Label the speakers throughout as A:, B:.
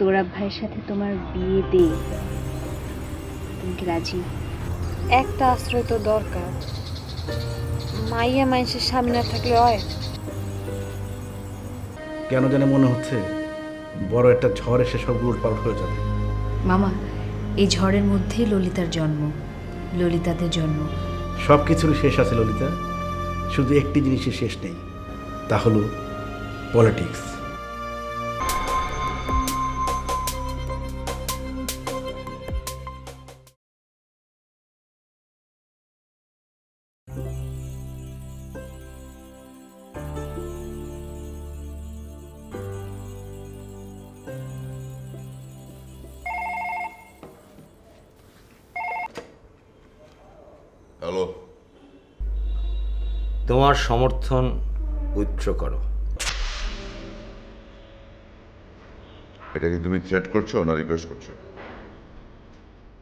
A: তোরা ভাইয়ের সাথে তোমার বিয়ে দে তুমি কি রাজি?
B: একটা আশ্রয় তো দরকার। মাইয়া মানুষের সামনে থাকলে হয়?
C: কেন জানে মনে হচ্ছে বড় একটা ঝড় এসে সব উলটপালট হয়ে যাবে।
D: মামা এই ঝড়ের মধ্যেই ললিতার জন্ম। ললিতাদের জন্ম।
C: সব কিছুরই শেষ আছে ললিতা। শুধু একটি জিনিসের শেষ নেই তা হলো পলিটিক্স
E: হ্যালো।
F: তোমার সমর্থন উচ্চ করো।
E: এটা কি তুমি চ্যাট করছ না রিকোয়েস্ট করছ?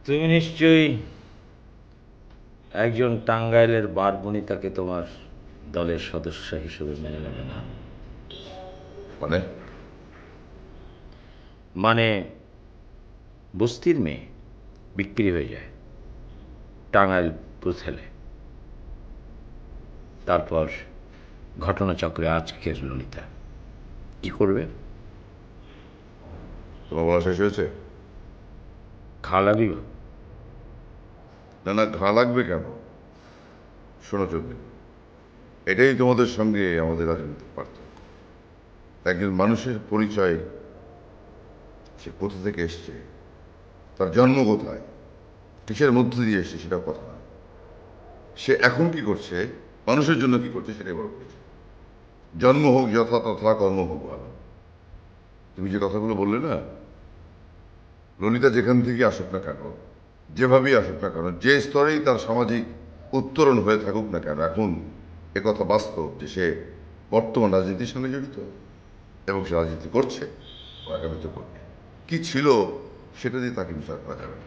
F: তুমি নিশ্চয়ই একজন টাঙ্গাইলের বারবনিতাকে তোমার দলের সদস্য হিসেবে মেনে নেবে না।
E: মানে?
F: মানে বস্তির মেয়ে বিক্রি হয়ে যায় টাঙ্গাইল বুথেলে তারপর ঘটনাচক্রে আজকের ললিতা। কি করবে?
E: তোমার বলা শেষ হয়েছে?
F: খালা দিব
E: না না ঘা লাগবে কেন? শোনো চলবে এটাই তোমাদের সঙ্গে আমাদের রাজনৈতিক পার্থক্য। একজন মানুষের পরিচয় সে কোথা থেকে এসছে? তার জন্ম কোথায়? কিসের মধ্য দিয়ে এসছে? সেটা কথা সে এখন কি করছে? মানুষের জন্য কি করছে সেটাই বড় জন্ম হোক, যথা তথা কর্ম হোক ভালো। তুমি যে কথাগুলো বললে না, ললিতা যেখান থেকে আসুক না কেন, যেভাবেই আসুক না কেন, যে স্তরেই তার সামাজিক উত্তরণ হয়ে থাকুক না কেন, এখন একথা বাস্তব যে সে বর্তমান রাজনীতির সঙ্গে জড়িত এবং সে রাজনীতি করছে আগামীতে করবে। কি ছিল সেটা দিয়ে তাকে বিচার করা যাবে না।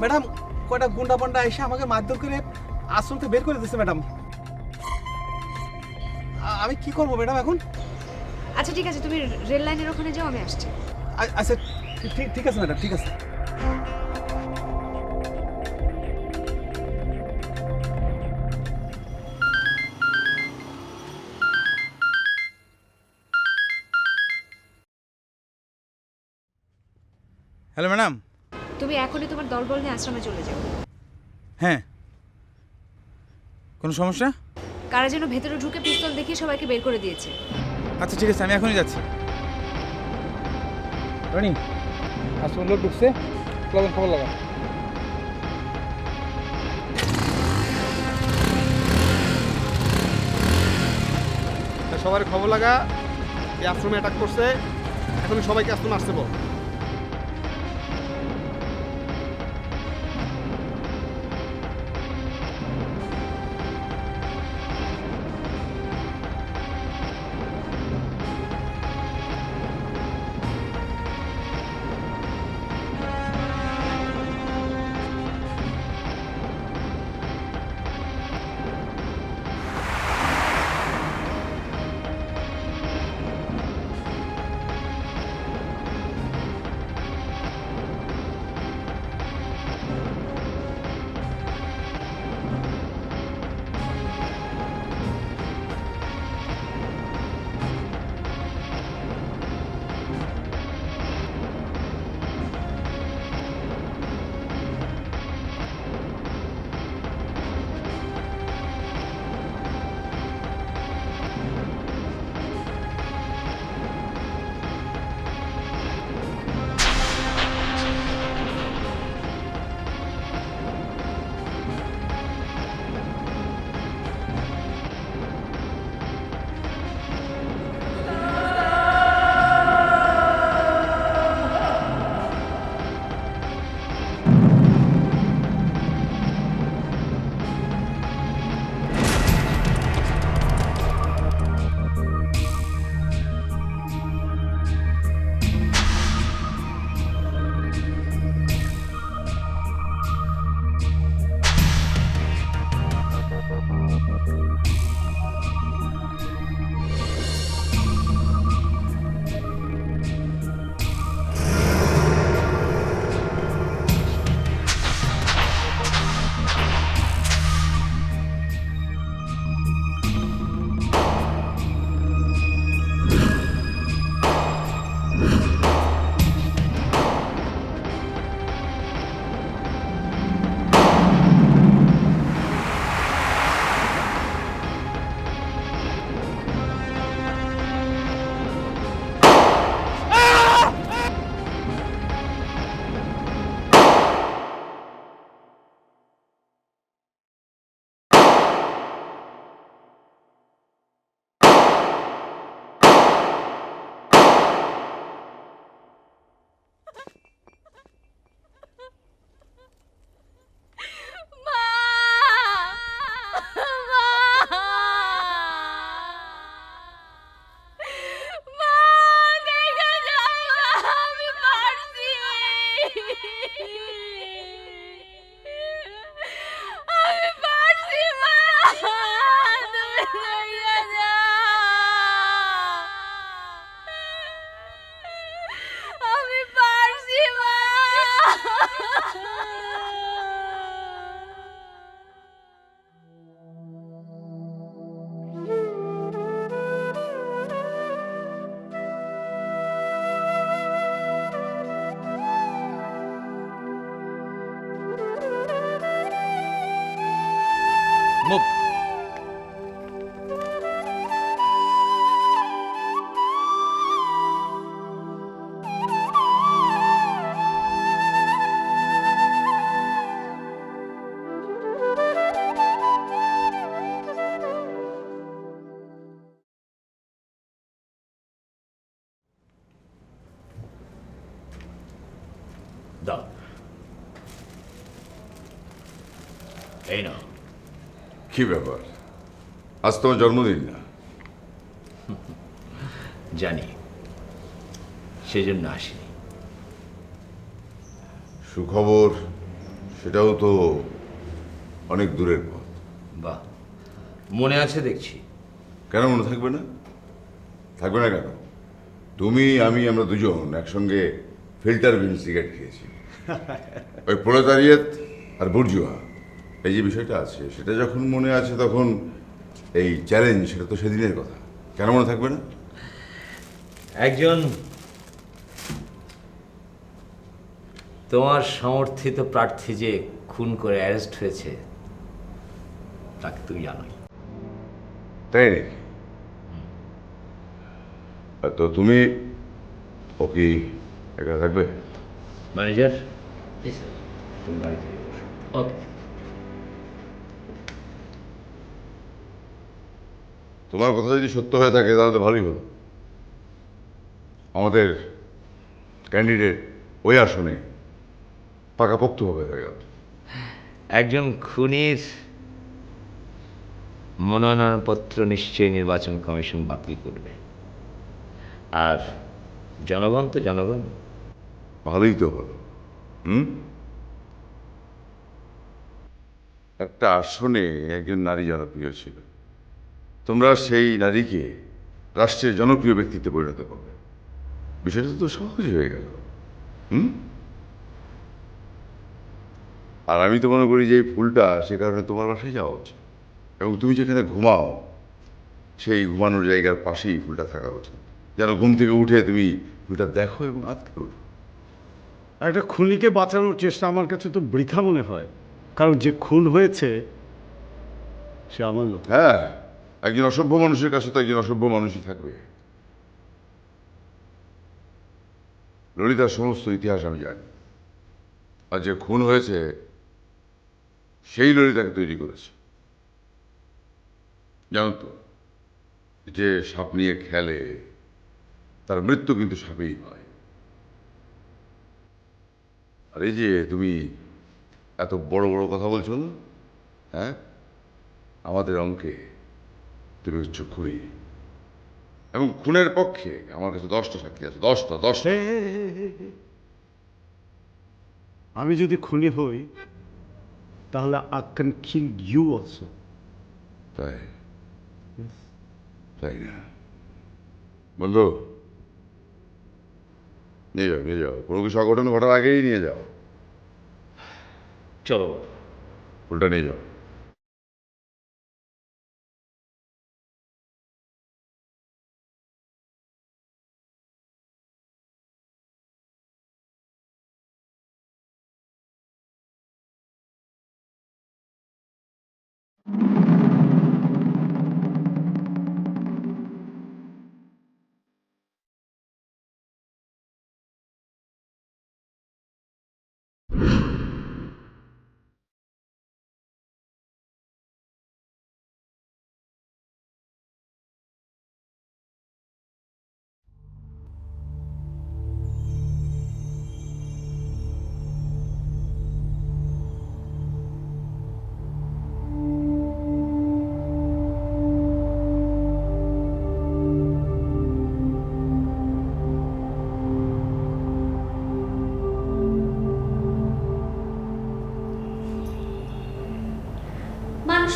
G: ম্যাডাম কয়টা গুন্ডা পান্ডা এসে আমাকে মারধর করে আশ্রম থেকে বের করে দিচ্ছে ম্যাডাম। আমি কি করব ম্যাডাম এখন?
B: আচ্ছা ঠিক আছে তুমি রেল লাইনের ওখানে যাও আমি আসছি।
G: আচ্ছা ঠিক ঠিক আছে ম্যাডাম ঠিক আছে।
H: Hello madam.
I: তুমি এখনই তোমার দলবল নিয়ে আশ্রমে চলে যাও।
H: হ্যাঁ। কোনো সমস্যা?
I: কারা যেন ভেতরে ঢুকে পিস্তল দেখিয়ে সবাইকে বের করে দিয়েছে।
H: আচ্ছা ঠিক আছে আমি এখনই যাচ্ছি। রনি আসল লোক ঢুকছে। প্লাবন খবর লাগা।
D: সবার খবর লাগা এই আশ্রমে অ্যাটাক করছে। এখন সবাইকে আশ্রমে আসতে বল।
F: দাও এই নাও
E: কি ব্যাপার? আজ তোমার জন্মদিন না?
F: জানি। সেজন্য আসিনি।
E: সুখবর সেটাও তো অনেক দূরের পথ।
F: বাহ। মনে আছে দেখছি।
E: কেন মনে থাকবে না? থাকবে না কেন? তুমি আমি আমরা দুজন একসঙ্গে ফিল্টার বিন সিগারেট খেয়েছি। ওই প্রোলেতারিয়েত আর বুর্জুয়া এই যে বিষয়টা আছে সেটা যখন মনে আছে তখন এই চ্যালেঞ্জ সেটা তো সেদিনের কথা। কেন মনে থাকবে না?
F: একজন তোমার সমর্থিত প্রার্থী যে খুন করে অ্যারেস্ট হয়েছে তাকে তুমি জানোই।
E: তাই নাকি? তো তুমি ও কি একা থাকবে?
F: ম্যানেজার
E: তোমার কথা যদি সত্য হয়ে থাকে তাহলে তো ভালোই হলো। আমাদের ক্যান্ডিডেট ওই আসনে পাকাপোক্তভাবে হয়ে গেল।
F: একজন খুনির মনোনয়নপত্র নিশ্চয়ই নির্বাচন কমিশন বাতিল করবে। আর জনগণ তো জনগণ।
E: ভালোই তো হলো। হুম? একটা আসনে একজন নারী জনপ্রিয় ছিল। তোমরা সেই নারীকে রাষ্ট্রের জনপ্রিয় ব্যক্তিত্বে পরিণত করবে। বিষয়টা তো সহজ হয়ে গেল। হুম? আর আমি তো মনে করি যে ফুলটা সে কারণে তোমার বাসায় যাওয়া উচিত। এবং তুমি যেখানে ঘুমাও, সেই ঘুমানোর জায়গার পাশেই ফুলটা থাকা উচিত। যেন ঘুম থেকে উঠে তুমি ফুলটা দেখো এবং আটকে ওঠো
J: একটা খুনিকে বাঁচানোর চেষ্টা আমার কাছে তো বৃথা মনে হয়। কারণ যে খুন হয়েছে, সে আমার লোক।
E: হ্যাঁ একজন অসভ্য মানুষের কাছে তো একজন অসভ্য মানুষই থাকবে। ললিতার সমস্ত ইতিহাস আমি জানি। আর যে খুন হয়েছে, সেই ললিতাকে তৈরি করেছে। জানো তো, যে সাপ নিয়ে খেলে, তার মৃত্যু কিন্তু সাপেই হয়। আর এই যে তুমি এত বড় বড় কথা বলছো না? হ্যাঁ? আমাদের অঙ্কে তুমি হচ্ছে খুনি। এবং খুনের পক্ষে আমার কাছে দশটা সাক্ষী আছে। দশটা দশটা।
J: আমি যদি খুনি হই তাহলে I can kill you also
E: তাই? তাই না? বন্ধু নিয়ে যাও নিয়ে যাও। কোনো কিছু অঘটন ঘটার আগেই নিয়ে যাও।
F: চলো।
E: ফুলটা নিয়ে যাও।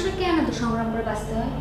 A: মানুষকে কেন তো সংগ্রাম করে বাঁচতে হয়?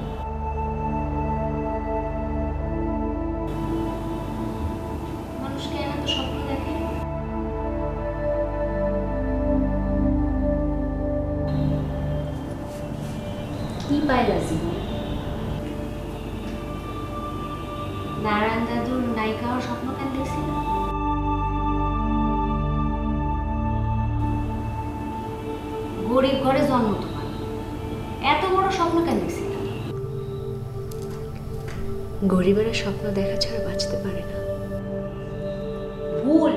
D: গরিবেরা স্বপ্ন দেখা ছাড়া বাঁচতে পারে না।
A: ভুল।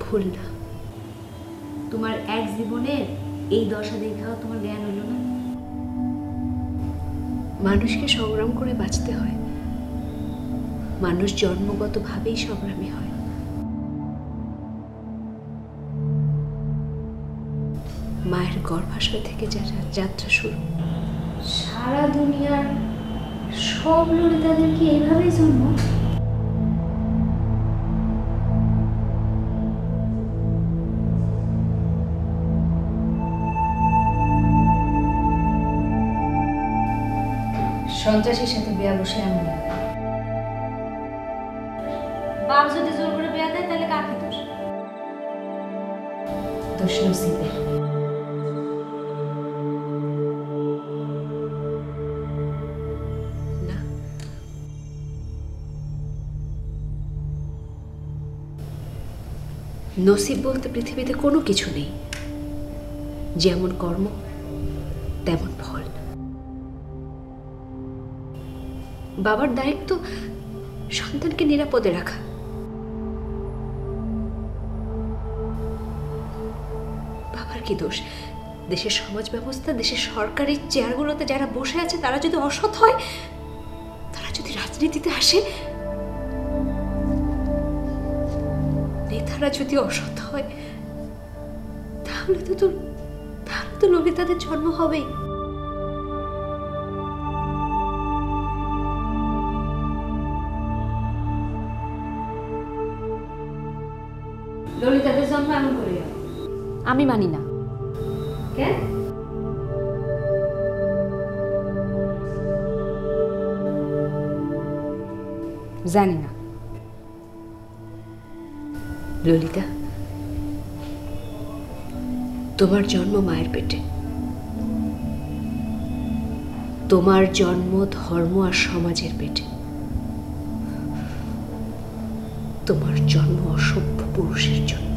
D: ভুল না।
A: তোমার এক জীবনের এই দশা দেখাও তোমার জ্ঞান হলো না।
D: মানুষকে সংগ্রাম করে বাঁচতে হয়। মানুষ জন্মগতভাবেই সংগ্রামী হয়। মায়ের গর্ভাশয় থেকে যাত্রা শুরু।
A: সারা দুনিয়ার সব ললিতাদের কি এইভাবেই জন্ম।
D: সন্ত্রাসীর সাথে বিয়া বসে এমন হয়।
A: বাপ যদি জোর করে বিয়া দেয় তাহলে কাকে দোষ?
D: দোষ নসিবের নসিব বলতে পৃথিবীতে কোনো কিছু নেই। যেমন কর্ম, তেমন ফল। বাবার দায়িত্ব সন্তানকে নিরাপদে রাখা। বাবার কি দোষ? দেশের সমাজ ব্যবস্থা, দেশের সরকারি চেয়ারগুলোতে যারা বসে আছে, তারা যদি অসৎ হয়, তারা যদি রাজনীতিতে আসে নেতারা যদি অসৎ হয় তাহলে তো তোর তাহলে তো ললিতাদের জন্ম হবেই। ললিতাদের জন্ম এমন করে
B: আমি মানি না।
D: কেন?
B: জানি না।
D: ললিতা, তোমার জন্ম মায়ের পেটে। তোমার জন্ম ধর্ম আর সমাজের পেটে। তোমার জন্ম অসভ্য পুরুষের জন্য।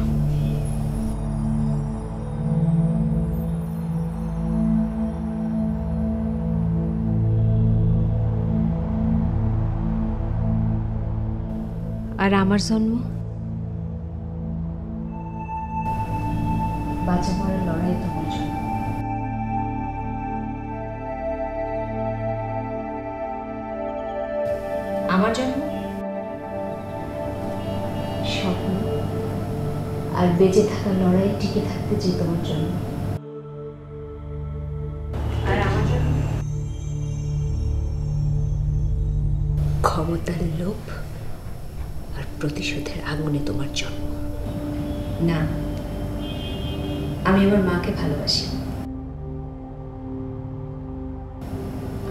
D: আর আমার জন্ম? আমার জন্ম স্বপ্ন আর বেঁচে থাকার লড়াই টিকে থাকতে যে তোমার জন্য? ক্ষমতার লোভ আর প্রতিশোধের আগুনে তোমার জন্ম। না আমি আমার মাকে ভালোবাসি।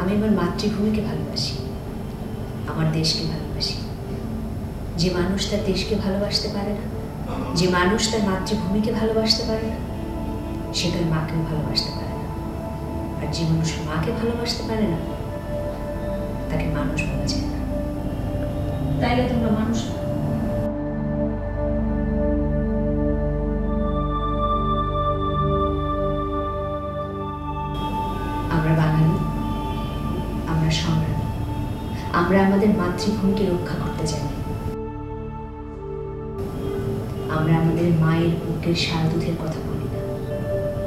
D: আমি আমার মাতৃভূমিকে ভালোবাসি। দেশকে ভালোবাসি। যে মানুষ তার দেশকে ভালোবাসতে পারে না, যে মানুষ তার মাতৃভূমিকে ভালোবাসতে পারে না, সে তার মাকেও ভালোবাসতে পারে না। আর যে মানুষ মাকে ভালোবাসতে পারে না, তাকে মানুষ বলা যায় না। তাইলে তোমরা মানুষ না। আমরা আমাদের মাতৃভূমিকে রক্ষা করতে জানি আমরা আমাদের মায়ের বুকের সারা দুধের কথা বলি না।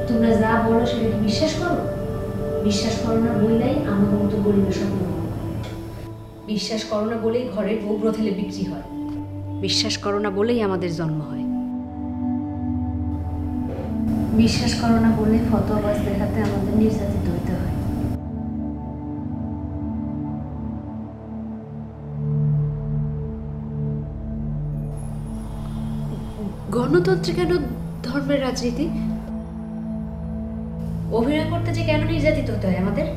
D: তোমরা যা বলো সেটাকে বিশ্বাস করো। বিশ্বাস করো না বললেই আমার মতো গরিবের স্বপ্ন বিশ্বাস করো না বলেই ঘরের বউ ব্রথেলে বিক্রি হয়। বিশ্বাস করো না বলেই আমাদের জন্ম হয়। বিশ্বাস করো না বলে ফতোয়াবাজ দেখাতে আমাদের নির্যাতিত গণতন্ত্রে কেন ধর্মের রাজনীতি? অভিনয় করতে যে কেন নির্যাতিত হতে হয় আমাদের?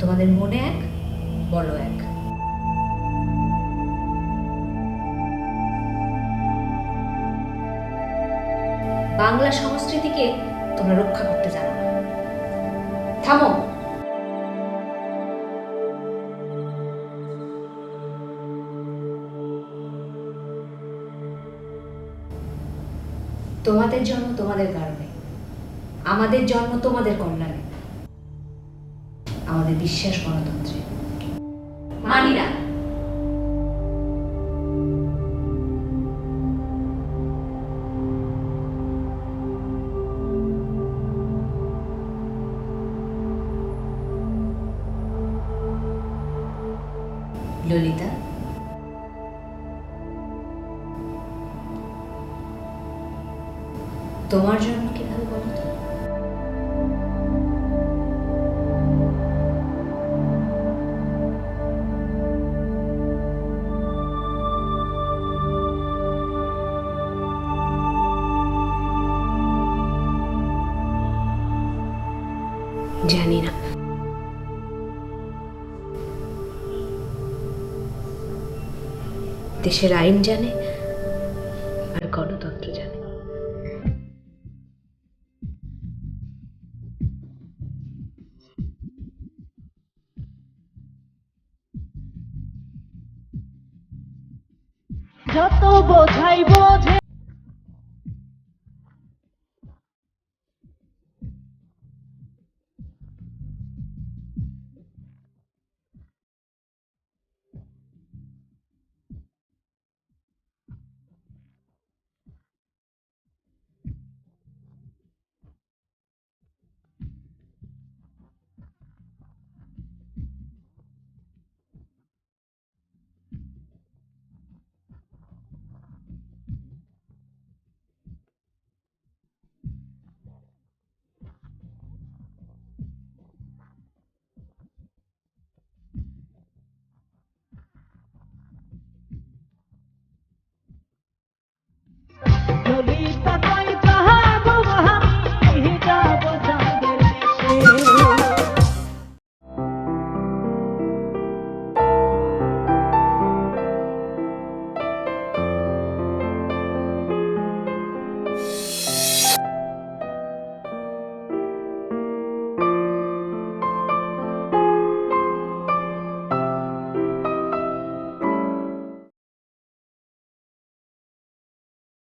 D: তোমাদের মনে এক, বলো এক। বাংলা সংস্কৃতিকে তোমরা রক্ষা করতে জানো থামো। তোমাদের জন্ম তোমাদের কারণে। আমাদের জন্ম তোমাদের কল্যাণে। আমাদের বিশ্বাস গণতন্ত্রে। তোমার জন্য কীভাবে বলো তো? জানি না। দেশের আইন জানে যত
K: বোঝাই বোঝে।